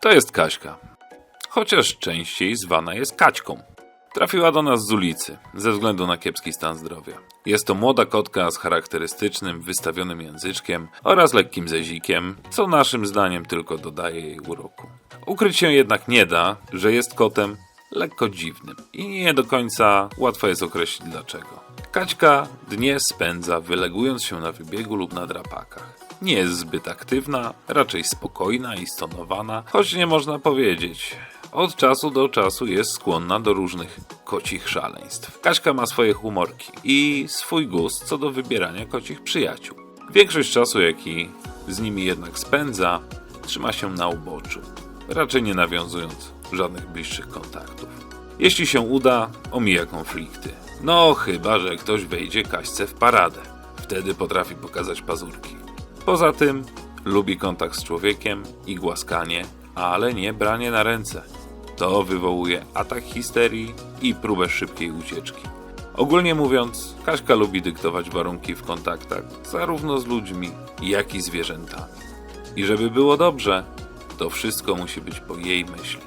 To jest Kaśka. Chociaż częściej zwana jest Kaćką. Trafiła do nas z ulicy, ze względu na kiepski stan zdrowia. Jest to młoda kotka z charakterystycznym, wystawionym języczkiem oraz lekkim zezikiem, co naszym zdaniem tylko dodaje jej uroku. Ukryć się jednak nie da, że jest kotem lekko dziwnym i nie do końca łatwo jest określić dlaczego. Kaćka dnie spędza wylegując się na wybiegu lub na drapakach. Nie jest zbyt aktywna, raczej spokojna i stonowana, choć nie można powiedzieć. Od czasu do czasu jest skłonna do różnych kocich szaleństw. Kaśka ma swoje humorki i swój gust co do wybierania kocich przyjaciół. Większość czasu, jaki z nimi jednak spędza, trzyma się na uboczu, raczej nie nawiązując żadnych bliższych kontaktów. Jeśli się uda, omija konflikty. No, chyba, że ktoś wejdzie Kaśce w paradę. Wtedy potrafi pokazać pazurki. Poza tym lubi kontakt z człowiekiem i głaskanie, ale nie branie na ręce. To wywołuje atak histerii i próbę szybkiej ucieczki. Ogólnie mówiąc, Kaśka lubi dyktować warunki w kontaktach zarówno z ludźmi, jak i zwierzętami. I żeby było dobrze, to wszystko musi być po jej myśli.